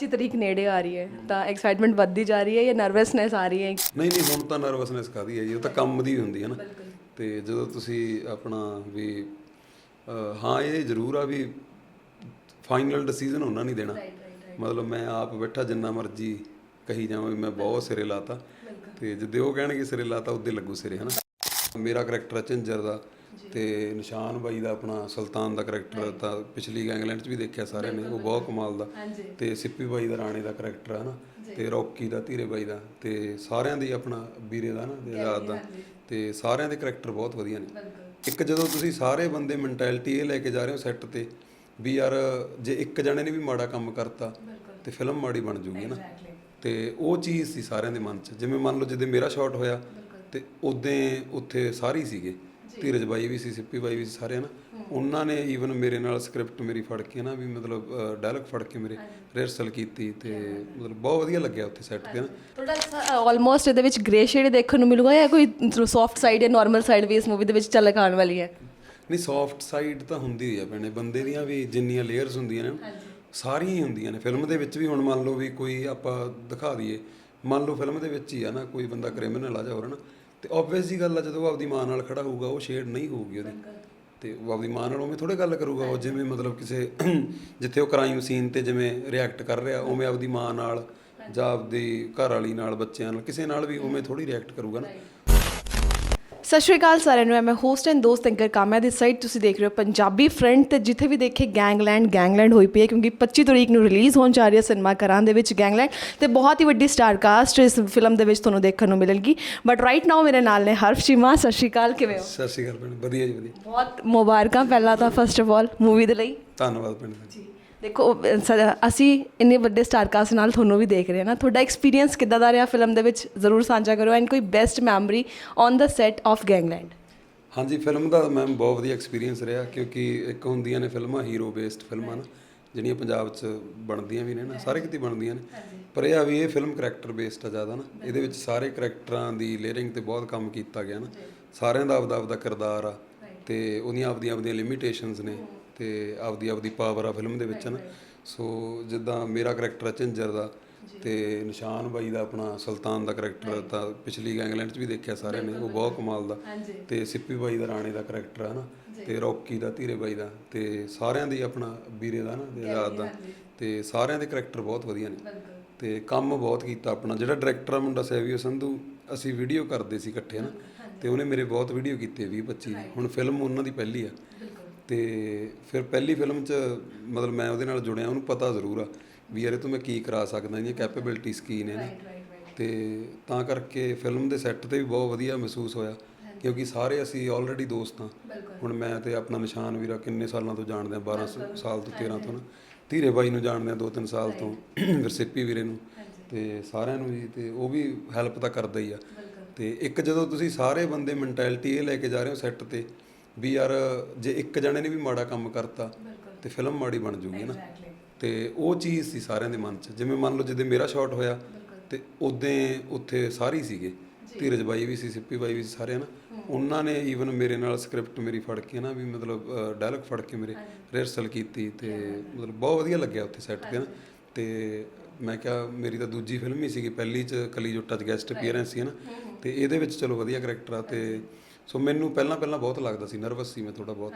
25 ਤਰੀਕ ਨੇੜੇ ਆ ਰਹੀ ਹੈ ਤਾਂ ਐਕਸਾਈਟਮੈਂਟ ਵੱਧਦੀ ਜਾ ਰਹੀ ਹੈ ਜਾਂ ਨਰਵਸਨੈਸ ਆ ਰਹੀ ਹੈ? ਨਹੀਂ ਨਹੀਂ ਹੁਣ ਤਾਂ ਨਰਵਸਨੈਸ ਕਾਦੀ ਹੈ ਜੀ? ਉਹ ਤਾਂ ਕੰਮ ਦੀ ਹੁੰਦੀ ਹੈ ਨਾ। ਤੇ ਜਦੋਂ ਤੁਸੀਂ ਆਪਣਾ ਵੀ ਹਾਂ ਇਹ ਜ਼ਰੂਰ ਆ ਵੀ ਫਾਈਨਲ ਡਿਸੀਜਨ ਉਹਨਾਂ ਨਹੀਂ ਦੇਣਾ। ਮਤਲਬ ਮੈਂ ਆਪ ਬੈਠਾ ਜਿੰਨਾ ਮਰਜ਼ੀ ਕਹੀ ਜਾਵਾਂ ਵੀ ਮੈਂ ਬਹੁਤ ਸਿਰੇ ਲਾਤਾ। ਤੇ ਜਦੋਂ ਉਹ ਕਹਿਣਗੇ ਸਿਰੇ ਲਾਤਾ ਉਦੋਂ ਲੱਗੂ ਸਿਰੇ ਹਨਾ ਮੇਰਾ ਕਰੈਕਟਰ ਹੈ ਝੰਜਰ ਦਾ ਤੇ ਨਿਸ਼ਾਨ ਬਾਈ ਦਾ ਆਪਣਾ ਸੁਲਤਾਨ ਦਾ ਕਰੈਕਟਰ ਤਾਂ ਪਿਛਲੀ ਗੈਂਗਲੈਂਡ 'ਚ ਵੀ ਦੇਖਿਆ ਸਾਰਿਆਂ ਨੇ ਉਹ ਬਹੁਤ ਕਮਾਲ ਦਾ। ਤੇ ਸਿੱਪੀ ਬਾਈ ਦਾ ਰਾਣੇ ਦਾ ਕਰੈਕਟਰ ਹੈ ਨਾ ਤੇ ਰੌਕੀ ਦਾ ਧੀਰੇ ਬਾਈ ਦਾ ਤੇ ਸਾਰਿਆਂ ਦੀ ਆਪਣਾ ਵੀਰੇ ਦਾ ਨਾ ਤੇ ਆਜ਼ਾਦ ਦਾ। ਤੇ ਸਾਰਿਆਂ ਦੇ ਕਰੈਕਟਰ ਬਹੁਤ ਵਧੀਆ ਨੇ। ਇੱਕ ਜਦੋਂ ਤੁਸੀਂ ਸਾਰੇ ਬੰਦੇ ਮੈਂਟੈਲਿਟੀ ਇਹ ਲੈ ਕੇ ਜਾ ਰਹੇ ਹੋ ਸੈੱਟ ਤੇ ਵੀ ਯਾਰ ਜੇ ਇੱਕ ਜਣੇ ਨੇ ਵੀ ਮਾੜਾ ਕੰਮ ਕਰਤਾ ਤੇ ਫਿਲਮ ਮਾੜੀ ਬਣ ਜੂਗੀ ਨਾ। ਤੇ ਉਹ ਚੀਜ਼ ਸੀ ਸਾਰਿਆਂ ਦੇ ਮਨ 'ਚ। ਜਿਵੇਂ ਮੰਨ ਲਓ ਜਦੋਂ ਮੇਰਾ ਸ਼ਾਟ ਹੋਇਆ ਤੇ ਉਦੋਂ ਉੱਥੇ ਸਾਰੇ ਹੀ ਸੀਗੇ ਧੀਰਜ ਬਾਈ ਵੀ ਸੀ ਸਿੱਪੀ ਬਾਈ ਵੀ ਸੀ ਸਾਰੇ ਨਾ ਉਹਨਾਂ ਨੇ ਈਵਨ ਮੇਰੇ ਨਾਲ ਸਕ੍ਰਿਪਟ ਮੇਰੀ ਫੜ ਕੇ ਨਾ ਵੀ ਮਤਲਬ ਡਾਇਲੌਗ ਫੜ ਕੇ ਮੇਰੇ ਰਿਹਰਸਲ ਕੀਤੀ ਤੇ ਮਤਲਬ ਬਹੁਤ ਵਧੀਆ ਲੱਗਿਆ ਉੱਥੇ ਸੈੱਟ ਤੇ ਨਾ। ਥੋੜਾ ਆਲਮੋਸਟ ਇਹਦੇ ਵਿੱਚ ਗ੍ਰੇ ਸ਼ੇਡ ਦੇਖਣ ਨੂੰ ਮਿਲੂਗਾ ਜਾਂ ਕੋਈ ਸੌਫਟ ਸਾਈਡ ਜਾਂ ਨਾਰਮਲ ਸਾਈਡ ਵੀ ਇਸ ਮੂਵੀ ਦੇ ਵਿੱਚ ਚੱਲ ਕੇ ਆਉਣ ਵਾਲੀ ਹੈ? ਨਹੀਂ ਸੌਫਟ ਸਾਈਡ ਤਾਂ ਹੁੰਦੀ ਹੀ ਆ ਭੈਣੇ। ਬੰਦੇ ਦੀਆਂ ਵੀ ਜਿੰਨੀਆਂ ਲੇਅਰਸ ਹੁੰਦੀਆਂ ਨੇ ਸਾਰੀਆਂ ਹੀ ਹੁੰਦੀਆਂ ਨੇ। ਫਿਲਮ ਦੇ ਵਿੱਚ ਵੀ ਹੁਣ ਮੰਨ ਲਓ ਵੀ ਕੋਈ ਆਪਾਂ ਦਿਖਾ ਦਈਏ। ਮੰਨ ਲਓ ਫਿਲਮ ਦੇ ਵਿੱਚ ਹੀ ਆ ਨਾ ਕੋਈ ਬੰਦਾ ਕ੍ਰਿਮੀਨਲ ਆ ਜਾ ਹੋਰ ਨਾ ਤੇ ਆਬਵੀਅਸ ਜੀ ਗੱਲ ਆ ਜਦੋਂ ਉਹ ਆਪਦੀ ਮਾਂ ਨਾਲ ਖੜਾ ਹੋਊਗਾ ਉਹ ਸ਼ੇਡ ਨਹੀਂ ਹੋਊਗੀ ਉਹਦੀ। ਤੇ ਉਹ ਆਪਦੀ ਮਾਂ ਨਾਲ ਉਵੇਂ ਥੋੜੇ ਗੱਲ ਕਰੂਗਾ ਉਹ ਜਿਵੇਂ ਮਤਲਬ ਕਿਸੇ ਜਿੱਥੇ ਉਹ ਕ੍ਰਾਈਮ ਸੀਨ ਤੇ ਜਿਵੇਂ ਰਿਐਕਟ ਕਰ ਰਿਹਾ ਉਵੇਂ ਆਪਦੀ ਮਾਂ ਨਾਲ ਜਾਂ ਆਪਦੀ ਘਰ ਵਾਲੀ ਨਾਲ ਬੱਚਿਆਂ ਨਾਲ ਕਿਸੇ ਨਾਲ ਵੀ ਉਵੇਂ ਥੋੜੀ ਰਿਐਕਟ ਕਰੂਗਾ ਨਾ। ਸਤਿ ਸ਼੍ਰੀ ਅਕਾਲ ਸਾਰਿਆਂ ਨੂੰ ਮੈਂ ਹੋਸਟ ਐਂਡ ਦੋਸਤ ਅੰਕਰ ਕਾਮਿਆ ਦੀ ਸਾਈਡ ਤੁਸੀਂ ਦੇਖ ਰਹੇ ਹੋ ਪੰਜਾਬੀ ਫਰੰਟ ਤੇ ਜਿੱਥੇ ਵੀ ਦੇਖੇ ਗੈਂਗਲੈਂਡ ਗੈਂਗਲੈਂਡ ਹੋਈ ਪਈ ਹੈ ਕਿਉਂਕਿ 25 ਤਰੀਕ ਨੂੰ ਰਿਲੀਜ਼ ਹੋਣ ਜਾ ਰਹੀ ਹੈ ਸਿਨੇਮਾ ਘਰਾਂ ਦੇ ਵਿੱਚ ਗੈਂਗਲੈਂਡ ਤੇ ਬਹੁਤ ਹੀ ਵੱਡੀ ਸਟਾਰ ਕਾਸਟ ਇਸ ਫਿਲਮ ਦੇ ਵਿੱਚ ਤੁਹਾਨੂੰ ਦੇਖਣ ਨੂੰ ਮਿਲੇਗੀ ਬਟ ਰਾਈਟ ਨਾਓ ਮੇਰੇ ਨਾਲ ਨੇ ਹਰਫ ਚੀਮਾ ਸਤਿ ਸ਼੍ਰੀ ਅਕਾਲ ਕਿਵੇਂ ਹੋ? ਸਤਿ ਸ਼੍ਰੀ ਅਕਾਲ ਭੈਣ ਵਧੀਆ ਜੀ ਵਧੀਆ। ਬਹੁਤ ਮੁਬਾਰਕਾਂ ਪਹਿਲਾਂ ਤਾਂ ਫਸਟ ਆਫ ਆਲ ਮੂਵੀ ਦੇ ਲਈ। ਧੰਨਵਾਦ ਭੈਣ ਜੀ। ਦੇਖੋ ਅਸੀਂ ਇੰਨੇ ਵੱਡੇ ਸਟਾਰ ਕਾਸਟ ਨਾਲ ਤੁਹਾਨੂੰ ਵੀ ਦੇਖ ਰਹੇ ਹਾਂ ਨਾ। ਤੁਹਾਡਾ ਐਕਸਪੀਰੀਅੰਸ ਕਿੱਦਾਂ ਦਾ ਰਿਹਾ ਫਿਲਮ ਦੇ ਵਿੱਚ? ਜ਼ਰੂਰ ਸਾਂਝਾ ਕਰੋ। ਐਂਡ ਕੋਈ best memory on the set of Gangland ਹਾਂਜੀ ਫਿਲਮ ਦਾ ਮੈਮ ਬਹੁਤ ਵਧੀਆ ਐਕਸਪੀਰੀਅੰਸ ਰਿਹਾ ਕਿਉਂਕਿ ਇੱਕ ਹੁੰਦੀਆਂ ਨੇ ਫਿਲਮਾਂ ਹੀਰੋ ਬੇਸਡ ਫਿਲਮਾਂ ਨਾ ਜਿਹੜੀਆਂ ਪੰਜਾਬ 'ਚ ਬਣਦੀਆਂ ਵੀ ਨੇ ਨਾ ਸਾਰੇ ਕਿਤੇ ਬਣਦੀਆਂ ਨੇ। ਪਰ ਇਹ ਆ ਵੀ ਇਹ ਫਿਲਮ ਕਰੈਕਟਰ ਬੇਸਡ ਆ ਜ਼ਿਆਦਾ ਨਾ। ਇਹਦੇ ਵਿੱਚ ਸਾਰੇ ਕਰੈਕਟਰਾਂ ਦੀ ਲੇਅਰਿੰਗ ਤੇ ਬਹੁਤ ਕੰਮ ਕੀਤਾ ਗਿਆ ਨਾ। ਸਾਰਿਆਂ ਦਾ ਆਪਦਾ ਆਪਦਾ ਕਿਰਦਾਰ ਆ ਤੇ ਉਹਦੀਆਂ ਆਪਦੀਆਂ ਆਪਦੀਆਂ ਲਿਮਿਟੇਸ਼ਨਸ ਨੇ। ਤੇ ਆਪਦੀ ਆਪਦੀ ਪਾਵਰ ਆ ਫਿਲਮ ਦੇ ਵਿੱਚ ਨਾ ਸੋ ਜਿੱਦਾਂ ਮੇਰਾ ਕਰੈਕਟਰ ਆ ਝੰਜਰ ਦਾ ਤੇ ਨਿਸ਼ਾਨ ਬਾਈ ਦਾ ਆਪਣਾ ਸੁਲਤਾਨ ਦਾ ਕਰੈਕਟਰ ਤਾਂ ਪਿਛਲੀ ਗੈਂਗਲੈਂਡ 'ਚ ਵੀ ਦੇਖਿਆ ਸਾਰਿਆਂ ਨੇ ਉਹ ਬਹੁਤ ਕਮਾਲ ਦਾ। ਤੇ ਸਿੱਪੀ ਬਾਈ ਦਾ ਰਾਣੇ ਦਾ ਕਰੈਕਟਰ ਹੈ ਨਾ ਤੇ ਰੌਕੀ ਦਾ ਧੀਰੇ ਬਾਈ ਦਾ ਤੇ ਸਾਰਿਆਂ ਦੀ ਆਪਣਾ ਵੀਰੇ ਦਾ ਨਾ ਤੇ ਆਜ਼ਾਦ ਦਾ। ਤੇ ਸਾਰਿਆਂ ਦੇ ਕਰੈਕਟਰ ਬਹੁਤ ਵਧੀਆ ਨੇ। ਤੇ ਕੰਮ ਬਹੁਤ ਕੀਤਾ ਆਪਣਾ। ਜਿਹੜਾ ਡਾਇਰੈਕਟਰ ਆ ਮੁੰਡਾ ਸੈਵੀਓ ਸੰਧੂ ਅਸੀਂ ਵੀਡੀਓ ਕਰਦੇ ਸੀ ਇਕੱਠੇ ਨਾ ਤੇ ਉਹਨੇ ਮੇਰੇ ਬਹੁਤ ਵੀਡੀਓ ਕੀਤੇ 20 25 ਹੁਣ ਫਿਲਮ ਉਹਨਾਂ ਦੀ ਪਹਿਲੀ ਆ। ਤੇ ਫਿਰ ਪਹਿਲੀ ਫਿਲਮ 'ਚ ਮਤਲਬ ਮੈਂ ਉਹਦੇ ਨਾਲ ਜੁੜਿਆ ਉਹਨੂੰ ਪਤਾ ਜ਼ਰੂਰ ਆ ਵੀ ਯਾਰ ਇਹ ਤੋਂ ਮੈਂ ਕੀ ਕਰਾ ਸਕਦਾ ਇਹਦੀਆਂ ਕੈਪੇਬਿਲਿਟੀਜ਼ ਕੀ ਨੇ ਨਾ। ਤੇ ਤਾਂ ਕਰਕੇ ਫਿਲਮ ਦੇ ਸੈੱਟ ਤੇ ਵੀ ਬਹੁਤ ਵਧੀਆ ਮਹਿਸੂਸ ਹੋਇਆ ਕਿਉਂਕਿ ਸਾਰੇ ਅਸੀਂ ਆਲਰੇਡੀ ਦੋਸਤ ਹਾਂ। ਹੁਣ ਮੈਂ ਤੇ ਆਪਣਾ ਨਿਸ਼ਾਨ ਵੀਰਾ ਕਿੰਨੇ ਸਾਲਾਂ ਤੋਂ ਜਾਣਦੇ ਆ 12 ਸ- ਸਾਲ ਤੋਂ 13 ਤੋਂ ਨਾ। ਧੀਰੇ ਬਾਈ ਨੂੰ ਜਾਣਦੇ ਆ 2-3 ਸਾਲ ਤੋਂ। ਫਿਰ ਸਿੱਪੀ ਵੀਰੇ ਨੂੰ। ਤੇ ਸਾਰਿਆਂ ਨੂੰ ਜੀ ਤੇ ਉਹ ਵੀ ਹੈਲਪ ਤਾਂ ਕਰਦਾ ਹੀ ਆ। ਤੇ ਇੱਕ ਜਦੋਂ ਤੁਸੀਂ ਸਾਰੇ ਬੰਦੇ ਮੈਂਟੈਲਿਟੀ ਇਹ ਲੈ ਕੇ ਜਾ ਰਹੇ ਹੋ ਸੈੱਟ ਤੇ ਵੀ ਯਾਰ ਜੇ ਇੱਕ ਜਣੇ ਨੇ ਵੀ ਮਾੜਾ ਕੰਮ ਕਰਤਾ ਤੇ ਫਿਲਮ ਮਾੜੀ ਬਣ ਜੂਗੀ ਨਾ। ਤੇ ਉਹ ਚੀਜ਼ ਸੀ ਸਾਰਿਆਂ ਦੇ ਮਨ 'ਚ। ਜਿਵੇਂ ਮੰਨ ਲਓ ਜਦੋਂ ਮੇਰਾ ਸ਼ਾਟ ਹੋਇਆ ਤੇ ਉਦੋਂ ਉੱਥੇ ਸਾਰੇ ਹੀ ਸੀਗੇ ਧੀਰਜ ਬਾਈ ਵੀ ਸੀ ਸਿੱਪੀ ਬਾਈ ਵੀ ਸੀ ਸਾਰੇ ਨਾ ਉਹਨਾਂ ਨੇ ਈਵਨ ਮੇਰੇ ਨਾਲ ਸਕ੍ਰਿਪਟ ਮੇਰੀ ਫੜ ਕੇ ਨਾ ਵੀ ਮਤਲਬ ਡਾਇਲੌਗ ਫੜ ਕੇ ਮੇਰੇ ਰਿਹਰਸਲ ਕੀਤੀ ਤੇ ਮਤਲਬ ਬਹੁਤ ਵਧੀਆ ਲੱਗਿਆ ਉੱਥੇ ਸੈੱਟ ਤੇ ਨਾ। ਤੇ ਮੈਂ ਕਿਹਾ ਮੇਰੀ ਤਾਂ ਦੂਜੀ ਫਿਲਮ ਹੀ ਸੀਗੀ ਪਹਿਲੀ ਚ ਕਲੀ ਜੁੱਟਾ ਚ ਗੈਸਟ ਅਪੀਅਰੈਂਸ ਸੀ ਨਾ। ਤੇ ਇਹਦੇ ਵਿੱਚ ਚਲੋ ਵਧੀਆ ਕਰੈਕਟਰ ਆ ਤੇ ਸੋ ਮੈਨੂੰ ਪਹਿਲਾਂ ਪਹਿਲਾਂ ਬਹੁਤ ਲੱਗਦਾ ਸੀ ਨਰਵਸ ਸੀ ਮੈਂ ਥੋੜਾ ਬਹੁਤ।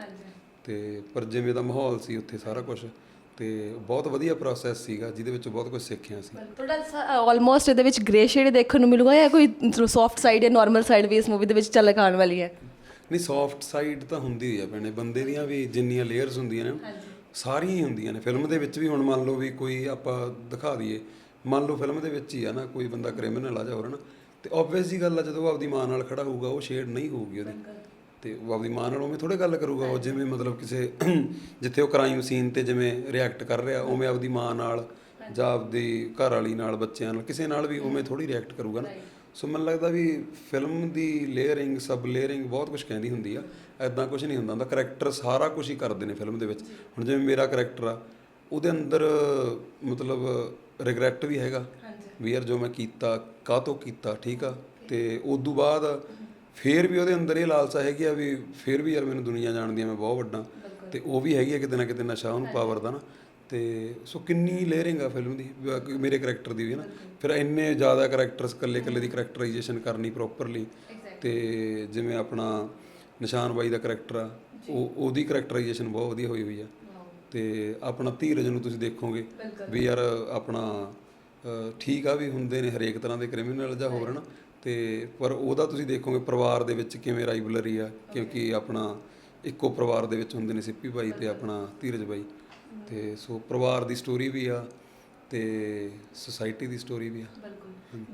ਤੇ ਪਰ ਜਿਵੇਂ ਦਾ ਮਾਹੌਲ ਸੀ ਉੱਥੇ ਸਾਰਾ ਕੁਝ ਤੇ ਬਹੁਤ ਵਧੀਆ ਪ੍ਰੋਸੈਸ ਸੀਗਾ ਜਿਹਦੇ ਵਿੱਚ ਬਹੁਤ ਕੁਝ ਸਿੱਖਿਆ ਸੀ ਥੋੜਾ ਆਲਮੋਸਟ ਇਹਦੇ ਵਿੱਚ ਗ੍ਰੇ ਸ਼ੇਡ ਦੇਖਣ ਨੂੰ ਮਿਲੂਗਾ ਜਾਂ ਕੋਈ ਸੌਫਟ ਸਾਈਡ ਜਾਂ ਨਾਰਮਲ ਸਾਈਡ ਵੀ ਇਸ ਮੂਵੀ ਦੇ ਵਿੱਚ ਚੱਲ ਕੇ ਆਉਣ ਵਾਲੀ ਹੈ? ਨਹੀਂ ਸੌਫਟ ਸਾਈਡ ਤਾਂ ਹੁੰਦੀ ਹੀ ਆ ਭੈਣੇ। ਬੰਦੇ ਦੀਆਂ ਵੀ ਜਿੰਨੀਆਂ ਲੇਅਰਸ ਹੁੰਦੀਆਂ ਨੇ ਸਾਰੀਆਂ ਹੀ ਹੁੰਦੀਆਂ ਨੇ। ਫਿਲਮ ਦੇ ਵਿੱਚ ਵੀ ਹੁਣ ਮੰਨ ਲਓ ਵੀ ਕੋਈ ਆਪਾਂ ਦਿਖਾ ਦਈਏ ਮੰਨ ਲਓ ਫਿਲਮ ਦੇ ਵਿੱਚ ਹੀ ਆ ਨਾ ਕੋਈ ਬੰਦਾ ਕ੍ਰਿਮੀਨਲ ਆ ਜਾ ਹੋਰ ਨਾ ਤੇ ਆਬਵੀਅਸ ਜੀ ਗੱਲ ਆ ਜਦੋਂ ਉਹ ਆਪਦੀ ਮਾਂ ਨਾਲ ਖੜਾ ਹੋਊਗਾ ਉਹ ਸ਼ੇਡ ਨਹੀਂ ਹੋਊਗੀ ਉਹਦੀ। ਤੇ ਉਹ ਆਪਦੀ ਮਾਂ ਨਾਲ ਉਵੇਂ ਥੋੜੇ ਗੱਲ ਕਰੂਗਾ ਉਹ ਜਿਵੇਂ ਮਤਲਬ ਕਿਸੇ ਜਿੱਥੇ ਉਹ ਕ੍ਰਾਈਮ ਸੀਨ ਤੇ ਜਿਵੇਂ ਰਿਐਕਟ ਕਰ ਰਿਹਾ ਉਵੇਂ ਆਪਦੀ ਮਾਂ ਨਾਲ ਜਾਂ ਆਪਦੀ ਘਰ ਵਾਲੀ ਨਾਲ ਬੱਚਿਆਂ ਨਾਲ ਕਿਸੇ ਨਾਲ ਵੀ ਉਵੇਂ ਥੋੜੀ ਰਿਐਕਟ ਕਰੂਗਾ ਨਾ। ਸੋ ਮੈਨੂੰ ਲੱਗਦਾ ਵੀ ਫਿਲਮ ਦੀ ਲੇਅਰਿੰਗ ਸਬ ਲੇਅਰਿੰਗ ਬਹੁਤ ਕੁਝ ਕਹਿੰਦੀ ਹੁੰਦੀ ਆ। ਐਦਾਂ ਕੁਝ ਨਹੀਂ ਹੁੰਦਾ ਹੁੰਦਾ ਕਰੈਕਟਰ ਸਾਰਾ ਕੁਝ ਹੀ ਕਰਦੇ ਨੇ ਫਿਲਮ ਦੇ ਵਿੱਚ। ਹੁਣ ਜਿਵੇਂ ਮੇਰਾ ਕਰੈਕਟਰ ਆ ਉਹਦੇ ਅੰਦਰ ਮਤਲਬ ਰਿਗਰੈਟ ਵੀ ਹੈਗਾ। ਵੀ ਯਾਰ ਜੋ ਮੈਂ ਕੀਤਾ ਕਾਹਤੋਂ ਕੀਤਾ ਠੀਕ ਆ? ਤੇ ਉਦੋਂ ਬਾਅਦ ਫੇਰ ਵੀ ਉਹਦੇ ਅੰਦਰ ਇਹ ਲਾਲਸਾ ਹੈਗੀ ਆ ਵੀ ਫੇਰ ਵੀ ਯਾਰ ਮੈਨੂੰ ਦੁਨੀਆ ਜਾਣਦੀ ਆ ਮੈਂ ਬਹੁਤ ਵੱਡਾ। ਤੇ ਉਹ ਵੀ ਹੈਗੀ ਆ ਕਿਤੇ ਨਾ ਕਿਤੇ ਨਸ਼ਾ ਉਹਨੂੰ ਪਾਵਰ ਦਾ ਨਾ। ਤੇ ਸੋ ਕਿੰਨੀ ਲੇਅਰਿੰਗ ਆ ਫਿਲਮ ਦੀ ਮੇਰੇ ਕੈਰੈਕਟਰ ਦੀ ਵੀ ਹੈ ਨਾ। ਫਿਰ ਇੰਨੇ ਜ਼ਿਆਦਾ ਕੈਰੈਕਟਰਸ ਇਕੱਲੇ ਇਕੱਲੇ ਦੀ ਕੈਰੈਕਟਰਾਈਜੇਸ਼ਨ ਕਰਨੀ ਪ੍ਰੋਪਰਲੀ ਤੇ ਜਿਵੇਂ ਆਪਣਾ ਨਿਸ਼ਾਨ ਬਾਈ ਦਾ ਕੈਰੈਕਟਰ ਆ ਉਹ ਉਹਦੀ ਕੈਰੈਕਟਰਾਈਜੇਸ਼ਨ ਬਹੁਤ ਵਧੀਆ ਹੋਈ ਹੋਈ ਆ। ਤੇ ਆਪਣਾ ਧੀਰਜ ਨੂੰ ਤੁਸੀਂ ਦੇਖੋਗੇ ਵੀ ਯਾਰ ਆਪਣਾ ਠੀਕ ਆ ਵੀ ਹੁੰਦੇ ਨੇ ਹਰੇਕ ਤਰ੍ਹਾਂ ਦੇ ਕ੍ਰਿਮੀਨਲ ਜਾਂ ਹੋਰ ਨਾ ਤੇ ਪਰ ਉਹਦਾ ਤੁਸੀਂ ਦੇਖੋਗੇ ਪਰਿਵਾਰ ਦੇ ਵਿੱਚ ਕਿਵੇਂ ਰਾਈਵਲਰੀ ਆ ਕਿਉਂਕਿ ਆਪਣਾ ਇੱਕੋ ਪਰਿਵਾਰ ਦੇ ਵਿੱਚ ਹੁੰਦੇ ਨੇ ਸਿੱਪੀ ਬਾਈ ਤੇ ਆਪਣਾ ਧੀਰਜ ਬਾਈ। ਤੇ ਸੋ ਪਰਿਵਾਰ ਦੀ ਸਟੋਰੀ ਵੀ ਆ ਤੇ ਸੁਸਾਇਟੀ ਦੀ ਸਟੋਰੀ ਵੀ ਆ।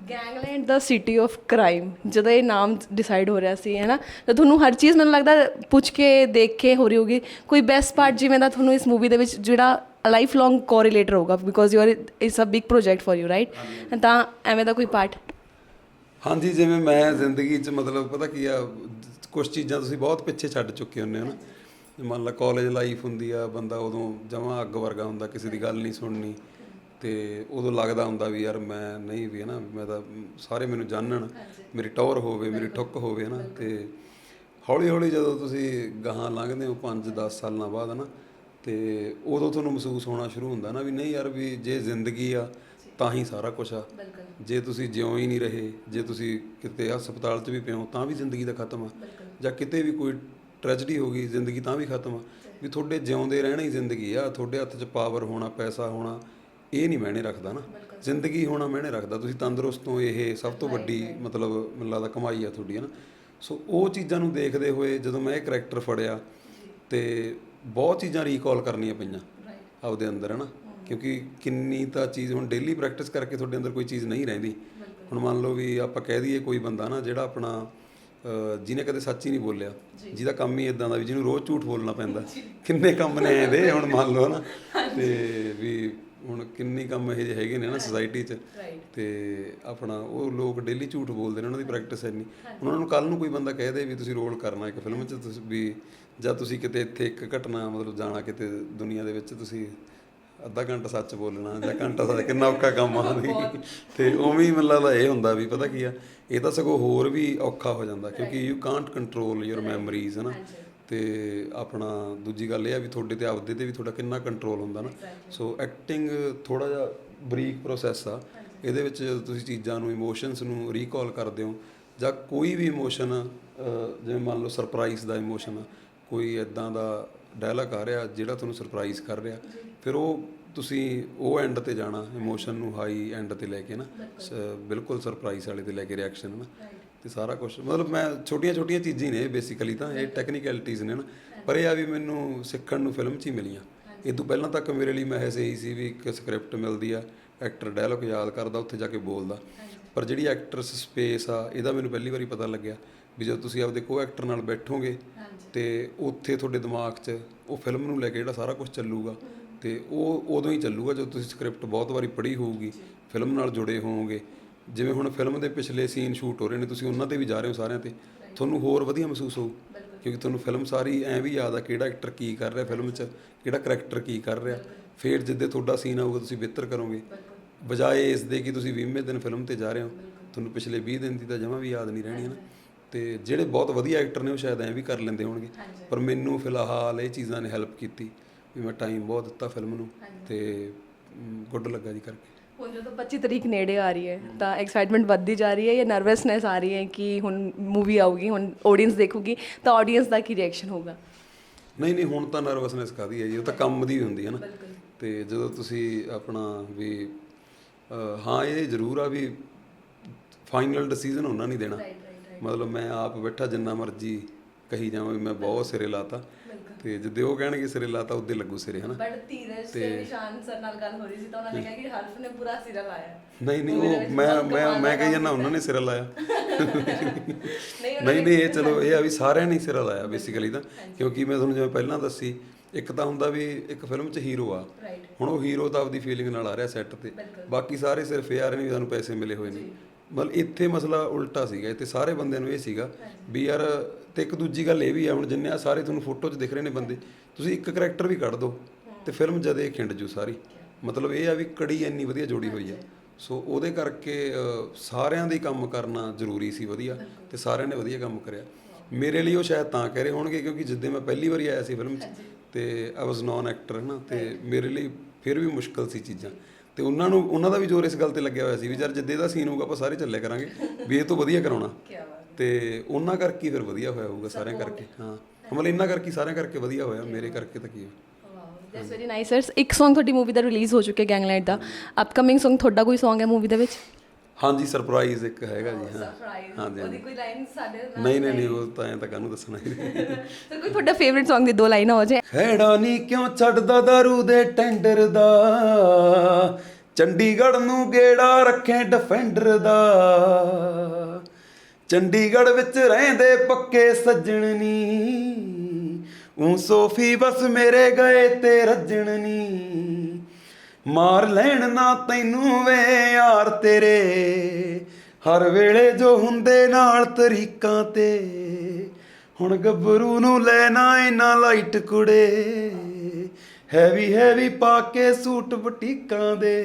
ਗੈਂਗਲੈਂਡ ਦਾ ਸਿਟੀ ਆਫ ਕ੍ਰਾਈਮ ਜਦੋਂ ਇਹ ਨਾਮ ਡਿਸਾਈਡ ਹੋ ਰਿਹਾ ਸੀ ਹੈ ਨਾ ਤਾਂ ਤੁਹਾਨੂੰ ਹਰ ਚੀਜ਼ ਮੈਨੂੰ ਲੱਗਦਾ ਪੁੱਛ ਕੇ ਦੇਖ ਕੇ ਹੋ ਰਹੀ ਹੋਗੀ ਕੋਈ ਬੈਸਟ ਪਾਰਟ ਜਿਵੇਂ ਦਾ ਤੁਹਾਨੂੰ ਇਸ ਮੂਵੀ ਦੇ ਵਿੱਚ ਜਿਹੜਾ ਲਾਈਫ ਲੌਂਗ ਕੋਰਿਲੇਟਰ ਹੋਗਾ because you are it's a big project for you right ਤਾਂ ਐਵੇਂ ਦਾ ਕੋਈ ਪਾਰਟ ਹਾਂਜੀ ਜਿਵੇਂ ਮੈਂ ਜ਼ਿੰਦਗੀ 'ਚ ਮਤਲਬ ਪਤਾ ਕੀ ਆ ਕੁਝ ਚੀਜ਼ਾਂ ਤੁਸੀਂ ਬਹੁਤ ਪਿੱਛੇ ਛੱਡ ਚੁੱਕੇ ਹੁੰਦੇ ਹੋ ਨਾ ਮੰਨ ਲਾ ਕਾਲਜ ਲਾਈਫ ਹੁੰਦੀ ਆ ਬੰਦਾ ਉਦੋਂ ਜਮਾਂ ਅੱਗ ਵਰਗਾ ਹੁੰਦਾ ਕਿਸੇ ਦੀ ਗੱਲ ਨਹੀਂ ਸੁਣਨੀ ਤੇ ਉਦੋਂ ਲੱਗਦਾ ਹੁੰਦਾ ਵੀ ਯਾਰ ਮੈਂ ਨਹੀਂ ਵੀ ਹੈ ਨਾ ਮੈਂ ਤਾਂ ਸਾਰੇ ਮੈਨੂੰ ਜਾਣਨ ਮੇਰੀ ਟੌਰ ਹੋਵੇ ਮੇਰੀ ਠੁੱਕ ਹੋਵੇ ਨਾ ਤੇ ਹੌਲੀ ਹੌਲੀ ਜਦੋਂ ਤੁਸੀਂ ਗਾਹਾਂ ਲੰਘਦੇ ਹੋ 5-10 ਸਾਲਾਂ ਬਾਅਦ ਨਾ ਤੇ ਉਦੋਂ ਤੁਹਾਨੂੰ ਮਹਿਸੂਸ ਹੋਣਾ ਸ਼ੁਰੂ ਹੁੰਦਾ ਨਾ ਵੀ ਨਹੀਂ ਯਾਰ ਵੀ ਜੇ ਜ਼ਿੰਦਗੀ ਆ ਤਾਂ ਹੀ ਸਾਰਾ ਕੁਝ ਆ। ਜੇ ਤੁਸੀਂ ਜਿਉਂ ਹੀ ਨਹੀਂ ਰਹੇ ਜੇ ਤੁਸੀਂ ਕਿਤੇ ਹਸਪਤਾਲ 'ਚ ਵੀ ਪਿਓ ਤਾਂ ਵੀ ਜ਼ਿੰਦਗੀ ਦਾ ਖਤਮ ਆ। ਜਾਂ ਕਿਤੇ ਵੀ ਕੋਈ ਟ੍ਰੈਜਡੀ ਹੋ ਗਈ ਜ਼ਿੰਦਗੀ ਤਾਂ ਵੀ ਖਤਮ ਆ। ਵੀ ਤੁਹਾਡੇ ਜਿਉਂਦੇ ਰਹਿਣਾ ਹੀ ਜ਼ਿੰਦਗੀ ਆ ਤੁਹਾਡੇ ਹੱਥ 'ਚ ਪਾਵਰ ਹੋਣਾ ਪੈਸਾ ਹੋਣਾ ਇਹ ਨਹੀਂ ਮਾਇਨੇ ਰੱਖਦਾ ਨਾ। ਜ਼ਿੰਦਗੀ ਹੋਣਾ ਮਾਇਨੇ ਰੱਖਦਾ ਤੁਸੀਂ ਤੰਦਰੁਸਤ ਹੋ ਇਹ ਸਭ ਤੋਂ ਵੱਡੀ ਮਤਲਬ ਮੈਨੂੰ ਲੱਗਦਾ ਕਮਾਈ ਆ ਤੁਹਾਡੀ ਹੈ ਨਾ। ਸੋ ਉਹ ਚੀਜ਼ਾਂ ਨੂੰ ਦੇਖਦੇ ਹੋਏ ਜਦੋਂ ਮੈਂ ਇਹ ਕਰੈਕਟਰ ਫੜਿਆ ਤੇ ਬਹੁਤ ਚੀਜ਼ਾਂ ਰੀਕਾਲ ਕਰਨੀਆਂ ਪਈਆਂ ਆਪਦੇ ਅੰਦਰ ਹਨਾ? ਕਿਉਂਕਿ ਕਿੰਨੀ ਤਾਂ ਚੀਜ਼ ਹੁਣ ਡੇਲੀ ਪ੍ਰੈਕਟਿਸ ਕਰਕੇ ਤੁਹਾਡੇ ਅੰਦਰ ਕੋਈ ਚੀਜ਼ ਨਹੀਂ ਰਹਿੰਦੀ। ਹੁਣ ਮੰਨ ਲਓ ਵੀ ਆਪਾਂ ਕਹਿ ਦਈਏ ਕੋਈ ਬੰਦਾ ਨਾ ਜਿਹੜਾ ਆਪਣਾ ਜਿਹਨੇ ਕਦੇ ਸੱਚ ਹੀ ਨਹੀਂ ਬੋਲਿਆ ਜਿਹਦਾ ਕੰਮ ਹੀ ਇਦਾਂ ਦਾ ਵੀ ਜਿਹਨੂੰ ਰੋਜ਼ ਝੂਠ ਬੋਲਣਾ ਪੈਂਦਾ। ਕਿੰਨੇ ਕੰਮ ਨੇ ਇਹਦੇ ਹੁਣ ਮੰਨ ਲਓ ਨਾ ਤੇ ਵੀ ਹੁਣ ਕਿੰਨੀ ਕੰਮ ਇਹੋ ਜਿਹੇ ਹੈਗੇ ਨੇ ਨਾ ਸੋਸਾਇਟੀ 'ਚ। ਤੇ ਆਪਣਾ ਉਹ ਲੋਕ ਡੇਲੀ ਝੂਠ ਬੋਲਦੇ ਨੇ ਉਹਨਾਂ ਦੀ ਪ੍ਰੈਕਟਿਸ ਹੁਣ ਉਹਨਾਂ ਨੂੰ ਕੱਲ ਨੂੰ ਕੋਈ ਬੰਦਾ ਕਹਿ ਦੇ ਵੀ ਤੁਸੀਂ ਰੋਲ ਕਰਨਾ ਇੱਕ ਫਿਲਮ 'ਚ ਤੁਸੀਂ ਵੀ ਜਾਂ ਤੁਸੀਂ ਕਿਤੇ ਇੱਥੇ ਇੱਕ ਘਟਨਾ ਮਤਲਬ ਜਾਣਾ ਕਿਤੇ ਦੁਨੀਆ ਦੇ ਵਿੱਚ ਤੁਸੀਂ ਅੱਧਾ ਘੰਟਾ ਸੱਚ ਬੋਲਣਾ ਜਾਂ ਘੰਟਾ ਸੱਚ ਕਿੰਨਾ ਔਖਾ ਕੰਮ ਆ ਵੀ ਤੇ ਉਵੇਂ ਹੀ ਮੈਨੂੰ ਲੱਗਦਾ ਇਹ ਹੁੰਦਾ ਵੀ ਪਤਾ ਕੀ ਆ ਇਹ ਤਾਂ ਸਗੋਂ ਹੋਰ ਵੀ ਔਖਾ ਹੋ ਜਾਂਦਾ ਕਿਉਂਕਿ you can't control your memories ਹੈ ਨਾ। ਤੇ ਆਪਣਾ ਦੂਜੀ ਗੱਲ ਇਹ ਆ ਵੀ ਤੁਹਾਡੇ ਤੇ ਆਪਦੇ ਤੇ ਵੀ ਤੁਹਾਡਾ ਕਿੰਨਾ ਕੰਟਰੋਲ ਹੁੰਦਾ ਨਾ। ਸੋ ਐਕਟਿੰਗ ਥੋੜਾ ਜਿਹਾ ਬਰੀਕ ਪ੍ਰੋਸੈਸ ਆ। ਇਹਦੇ ਵਿੱਚ ਜਦੋਂ ਤੁਸੀਂ ਚੀਜ਼ਾਂ ਨੂੰ ਇਮੋਸ਼ਨਸ ਨੂੰ ਰੀਕਾਲ ਕਰਦੇ ਹੋ ਜਾਂ ਕੋਈ ਵੀ ਇਮੋਸ਼ਨ ਜਿਵੇਂ ਮੰਨ ਲਓ ਸਰਪ੍ਰਾਈਜ਼ ਦਾ ਇਮੋਸ਼ਨ ਕੋਈ ਇਦਾਂ ਦਾ ਡਾਇਲੌਗ ਆ ਰਿਹਾ ਜਿਹੜਾ ਤੁਹਾਨੂੰ ਸਰਪ੍ਰਾਈਜ਼ ਕਰ ਰਿਹਾ। ਫਿਰ ਉਹ ਤੁਸੀਂ ਉਹ ਐਂਡ ਤੇ ਜਾਣਾ ਇਮੋਸ਼ਨ ਨੂੰ ਹਾਈ ਐਂਡ ਤੇ ਲੈ ਕੇ ਨਾ। ਬਿਲਕੁਲ। ਸਰਪ੍ਰਾਈਜ਼ ਵਾਲੇ ਤੇ ਲੈ ਕੇ ਰਿਐਕਸ਼ਨ ਨਾ। ਤੇ ਸਾਰਾ ਕੁਝ ਮਤਲਬ ਮੈਂ ਛੋਟੀਆਂ ਛੋਟੀਆਂ ਚੀਜ਼ਾਂ ਹੀ ਨੇ ਬੇਸਿਕਲੀ ਤਾਂ ਇਹ ਟੈਕਨੀਕੈਲਿਟੀਜ਼ ਨੇ ਨਾ। ਪਰ ਇਹ ਆ ਵੀ ਮੈਨੂੰ ਸਿੱਖਣ ਨੂੰ ਫਿਲਮ 'ਚ ਹੀ ਮਿਲੀਆਂ। ਇਹ ਤੋਂ ਪਹਿਲਾਂ ਤੱਕ ਮੇਰੇ ਲਈ ਮਹਿਜ਼ ਇਹੀ ਸੀ ਵੀ ਇੱਕ ਸਕ੍ਰਿਪਟ ਮਿਲਦੀ ਆ ਐਕਟਰ ਡਾਇਲੌਗ ਯਾਦ ਕਰਦਾ ਉੱਥੇ ਜਾ ਕੇ ਬੋਲਦਾ। ਪਰ ਜਿਹੜੀ ਐਕਟਰਸ ਸਪੇਸ ਆ ਇਹਦਾ ਮੈਨੂੰ ਪਹਿਲੀ ਵਾਰੀ ਪਤਾ ਲੱਗਿਆ ਵੀ ਜਦੋਂ ਤੁਸੀਂ ਆਪਦੇ ਕੋ ਐਕਟਰ ਨਾਲ ਬੈਠੋਗੇ ਤੇ ਉੱਥੇ ਤੁਹਾਡੇ ਦਿਮਾਗ 'ਚ ਉਹ ਫਿਲਮ ਨੂੰ ਲੈ ਕੇ ਜਿਹੜਾ ਸਾਰਾ ਕੁਝ ਚੱਲੂਗਾ ਤੇ ਉਹ ਉਦੋਂ ਹੀ ਚੱਲੂਗਾ ਜਦੋਂ ਤੁਸੀਂ ਸਕ੍ਰਿਪਟ ਬਹੁਤ ਵਾਰੀ ਪੜ੍ਹੀ ਹੋਊਗੀ ਫਿਲਮ ਨਾਲ ਜੁੜੇ ਹੋਵੋਗੇ। ਜਿਵੇਂ ਹੁਣ ਫਿਲਮ ਦੇ ਪਿਛਲੇ ਸੀਨ ਸ਼ੂਟ ਹੋ ਰਹੇ ਨੇ ਤੁਸੀਂ ਉਹਨਾਂ ਤੇ ਵੀ ਜਾ ਰਹੇ ਹੋ ਸਾਰਿਆਂ ਤੇ ਤੁਹਾਨੂੰ ਹੋਰ ਵਧੀਆ ਮਹਿਸੂਸ ਹੋਊ? ਕਿਉਂਕਿ ਤੁਹਾਨੂੰ ਫਿਲਮ ਸਾਰੀ ਐਂ ਵੀ ਯਾਦ ਆ ਕਿਹੜਾ ਐਕਟਰ ਕੀ ਕਰ ਰਿਹਾ ਫਿਲਮ 'ਚ ਕਿਹੜਾ ਕਰੈਕਟਰ ਕੀ ਕਰ ਰਿਹਾ। ਫਿਰ ਜਿੱਦੇ ਤੁਹਾਡਾ ਸੀਨ ਆਊਗਾ ਤੁਸੀਂ ਬਿਹਤਰ ਕਰੋਗੇ। ਬਜਾਏ ਇਸ ਦੇ ਕਿ ਤੁਸੀਂ 20ਵੇਂ ਦਿਨ ਫਿਲਮ ਤੇ ਜਾ ਰਹੇ ਹੋ। ਤੁਹਾਨੂੰ ਪਿਛਲੇ 20 ਦਿਨ ਦੀ ਤਾਂ ਜਮਾਂ ਵੀ ਯਾਦ ਨਹੀਂ ਰਹਿਣੀ ਹੈ ਨਾ। ਤੇ ਜਿਹੜੇ ਬਹੁਤ ਵਧੀਆ ਐਕਟਰ ਨੇ ਉਹ ਸ਼ਾਇਦ ਐਂ ਵੀ ਕਰ ਲੈਂਦੇ ਹੋਣਗੇ। ਪਰ ਮੈਨੂੰ ਫਿਲਹਾਲ ਇਹ ਚੀਜ਼ਾਂ ਨੇ ਹੈਲਪ ਕੀਤੀ ਵੀ ਮੈਂ ਟਾਈਮ ਬਹੁਤ ਦਿੱਤਾ ਫਿਲਮ ਨੂੰ ਤੇ ਗੁੱਡ ਲੱਗਾ ਜੀ ਕਰਕੇ। ਹੁਣ ਜਦੋਂ 25 ਤਰੀਕ ਨੇੜੇ ਆ ਰਹੀ ਹੈ ਤਾਂ ਐਕਸਾਈਟਮੈਂਟ ਵੱਧਦੀ ਜਾ ਰਹੀ ਹੈ ਜਾਂ ਨਰਵਸਨੈਸ ਆ ਰਹੀ ਹੈ ਕਿ ਹੁਣ ਮੂਵੀ ਆਊਗੀ ਹੁਣ ਆਡੀਅנס ਦੇਖੂਗੀ ਤਾਂ ਆਡੀਅנס ਦਾ ਕੀ ਰਿਐਕਸ਼ਨ ਹੋਊਗਾ? ਨਹੀਂ ਨਹੀਂ ਹੁਣ ਤਾਂ ਨਰਵਸਨੈਸ ਕਾਦੀ ਹੈ ਜੀ ਉਹ ਤਾਂ ਕੰਮ ਦੀ ਹੁੰਦੀ ਹੈ ਨਾ। ਤੇ ਜਦੋਂ ਤੁਸੀਂ ਆਪਣਾ ਵੀ ਹਾਂ ਇਹ ਜ਼ਰੂਰ ਆ ਵੀ ਫਾਈਨਲ ਡਿਸੀਜਨ ਹੋਣਾ ਨਹੀਂ ਦੇਣਾ। ਮਤਲਬ ਮੈਂ ਆਪ ਬੈਠਾ ਜਿੰਨਾ ਮਰਜ਼ੀ ਕਹੀ ਜਾਵਾਂ ਮੈਂ ਬਹੁਤ ਸਿਰੇ ਲਾਤਾ। ਤੇ ਜਿੱਦੇ ਉਹ ਕਹਿਣਗੇ ਸਿਰੇ ਲਾਤਾ ਉਦੋਂ ਲੱਗੂ ਸਿਰੇ ਹਨਾ? ਬਟ ਧੀਰਜ ਤੇ ਨਿਸ਼ਾਨ ਸਰ ਨਾਲ ਗੱਲ ਹੋ ਰਹੀ ਸੀ ਤਾਂ ਉਹਨਾਂ ਨੇ ਕਿਹਾ ਕਿ ਹਰਫ ਨੇ ਪੂਰਾ ਸਿਰਾ ਲਾਇਆ। ਨਹੀਂ ਨਹੀਂ ਉਹ ਮੈਂ ਮੈਂ ਮੈਂ ਕਹੀ ਜਾਂਦਾ ਉਹਨਾਂ ਨੇ ਸਿਰਾ ਲਾਇਆ। ਨਹੀਂ ਨਹੀਂ ਇਹ ਚਲੋ ਇਹ ਆ ਵੀ ਸਾਰਿਆਂ ਨੇ ਸਿਰਾ ਲਾਇਆ ਬੇਸਿਕਲੀ ਤਾਂ। ਕਿਉਂਕਿ ਮੈਂ ਤੁਹਾਨੂੰ ਜਿਵੇਂ ਪਹਿਲਾਂ ਦੱਸੀ ਇੱਕ ਤਾਂ ਹੁੰਦਾ ਵੀ ਇੱਕ ਫਿਲਮ 'ਚ ਹੀਰੋ ਆ। ਹੁਣ ਉਹ ਹੀਰੋ ਤਾਂ ਆਪਦੀ ਫੀਲਿੰਗ ਨਾਲ ਆ ਰਿਹਾ ਸੈੱਟ ਤੇ। ਬਾਕੀ ਸਾਰੇ ਸਿਰਫ ਇਹ ਆ ਰਹੇ ਨੇ ਵੀ ਸਾਨੂੰ ਪੈਸੇ ਮਿਲੇ ਹੋਏ ਨੇ। ਮਤਲਬ ਇੱਥੇ ਮਸਲਾ ਉਲਟਾ ਸੀਗਾ ਇੱਥੇ ਸਾਰੇ ਬੰਦਿਆਂ ਨੂੰ ਇਹ ਸੀਗਾ ਵੀ ਯਾਰ ਤੇ ਇੱਕ ਦੂਜੀ ਗੱਲ ਇਹ ਵੀ ਆ ਹੁਣ ਜਿੰਨੇ ਆ ਸਾਰੇ ਤੁਹਾਨੂੰ ਫੋਟੋ 'ਚ ਦਿਖ ਰਹੇ ਨੇ ਬੰਦੇ ਤੁਸੀਂ ਇੱਕ ਕਰੈਕਟਰ ਵੀ ਕੱਢ ਦਿਓ ਤੇ ਫਿਲਮ ਜਦੇ ਖਿੰਡ ਜੂ ਸਾਰੀ। ਮਤਲਬ ਇਹ ਆ ਵੀ ਕੜੀ ਇੰਨੀ ਵਧੀਆ ਜੋੜੀ ਹੋਈ ਆ। ਸੋ ਉਹਦੇ ਕਰਕੇ ਸਾਰਿਆਂ ਦੇ ਕੰਮ ਕਰਨਾ ਜ਼ਰੂਰੀ ਸੀ ਵਧੀਆ ਤੇ ਸਾਰਿਆਂ ਨੇ ਵਧੀਆ ਕੰਮ ਕਰਿਆ। ਮੇਰੇ ਲਈ ਉਹ ਸ਼ਾਇਦ ਤਾਂ ਕਹਿ ਰਹੇ ਹੋਣਗੇ ਕਿਉਂਕਿ ਜਿੱਦੇ ਮੈਂ ਪਹਿਲੀ ਵਾਰੀ ਆਇਆ ਸੀ ਫਿਲਮ 'ਚ ਤੇ ਆਈ ਵਾਸ ਨੌਨ ਐਕਟਰ ਹੈ ਨਾ ਤੇ ਮੇਰੇ ਲਈ ਫਿਰ ਵੀ ਮੁਸ਼ਕਲ ਸੀ ਚੀਜ਼ਾਂ। ਤੇ ਉਹਨਾਂ ਨੂੰ ਉਹਨਾਂ ਦਾ ਵੀ ਜ਼ੋਰ ਇਸ ਗੱਲ ਤੇ ਲੱਗਿਆ ਹੋਇਆ ਸੀ ਵੀ ਯਾਰ ਜਿੱਦੇ ਦਾ ਸੀਨ ਹੋਊਗਾ ਆਪਾਂ ਸਾਰੇ ਚੱਲੇ ਕਰਾਂਗੇ ਵੀ ਇਹ ਤੋਂ ਵਧੀਆ ਕਰਾਉਣਾ। ਤੇ ਉਹਨਾਂ ਕਰਕੇ ਫਿਰ ਵਧੀਆ ਹੋਇਆ ਹੋਊਗਾ ਸਾਰਿਆਂ ਕਰਕੇ ਹਾਂ। ਮਤਲਬ ਇੰਨਾ ਕਰਕੇ ਸਾਰਿਆਂ ਕਰਕੇ ਵਧੀਆ ਹੋਇਆ ਮੇਰੇ ਕਰਕੇ ਤਾਂ ਕੀ ਦੈਟਸ ਵੈਰੀ ਨਾਈਸ ਸਰ ਇੱਕ Song ਤੁਹਾਡੀ ਮੂਵੀ ਦਾ ਰਿਲੀਜ਼ ਹੋ ਚੁੱਕਿਆ ਗੈਂਗਲੈਂਡ ਦਾ। ਅਪਕਮਿੰਗ Song ਤੁਹਾਡਾ ਕੋਈ Song ਹੈ ਮੂਵੀ ਦੇ ਵਿੱਚ? ਹਾਂਜੀ ਸਰਪ੍ਰਾਈਜ਼ ਇੱਕ ਹੈਗਾ ਜੀ ਹਾਂ ਹਾਂਜੀ ਹਾਂਜੀ। ਕੋਈ ਲਾਈਨ ਸਾਡੇ ਨਹੀਂ ਨਹੀਂ ਨਹੀਂ। ਉਹ ਤਾਂ ਐਂ ਤਾਂ ਕਾਹਨੂੰ ਦੱਸਣਾ ਸਰ ਕੋਈ ਤੁਹਾਡਾ ਫੇਵਰਿਟ Song ਦੀ ਦੋ ਲਾਈਨਾਂ ਹੋ ਜਾਏ। ਹੈੜਾ ਨਹੀਂ ਕਿਉਂ ਛੱਡਦਾ ਦਾਰੂ ਦੇ ਟੈਂਡਰ ਦਾ? ਚੰਡੀਗੜ੍ਹ ਨੂੰ ਗੇੜਾ ਰੱਖੇ ਡਿਫੈਂਡਰ ਦਾ। ਚੰਡੀਗੜ੍ਹ ਵਿੱਚ ਰਹਿੰਦੇ ਪੱਕੇ ਸੱਜਣ ਨੀ। ਉਹ ਸੋਫੀ ਬਸ ਮੇਰੇ ਗਏ ਤੇ ਰੱਜਣ ਨੀ। ਮਾਰ ਲੈਣ ਨਾ ਤੈਨੂੰ ਵੇ ਯਾਰ ਤੇਰੇ ਹਰ ਵੇਲੇ ਜੋ ਹੁੰਦੇ ਨਾਲ ਤਰੀਕਾਂ ਤੇ ਹੁਣ ਗੱਭਰੂ ਨੂੰ ਲੈਣਾ ਇਨਾ ਲਾਈਟ ਕੁੜੇ ਹੈਵੀ ਹੈਵੀ ਪਾ ਕੇ ਸੂਟ ਬੁਟੀਕਾਂ ਦੇ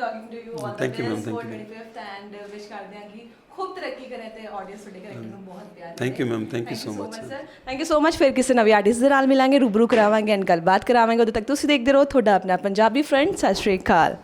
talking to you all Thank the you, ma'am. best Thank for you, ma'am. 25th and uh, wish ਕਰਦੇ ਹਾਂ ਕਿ ਖੂਬ ਤਰੱਕੀ ਕਰੇ ਤੇ ਆਡੀਅנס ਤੁਹਾਡੇ ਕੈਰੈਕਟਰ ਨੂੰ ਬਹੁਤ ਪਿਆਰ Thank you, ma'am. Thank you so much, sir thank you so much ਫਿਰ ਕਿਸੇ ਨਵੀਂ ਆਰਟਿਸਟ ਦੇ ਨਾਲ ਮਿਲਾਂਗੇ ਰੂਬਰੂ ਕਰਾਵਾਂਗੇ ਐਂਡ ਗੱਲਬਾਤ ਕਰਾਵਾਂਗੇ ਉਦੋਂ ਤੱਕ ਤੁਸੀਂ ਦੇਖਦੇ ਰਹੋ ਤੁਹਾਡਾ ਆਪਣਾ ਪੰਜਾਬੀ ਫਰੈਂਡ ਸਤਿ ਸ਼੍ਰੀ ਅਕਾਲ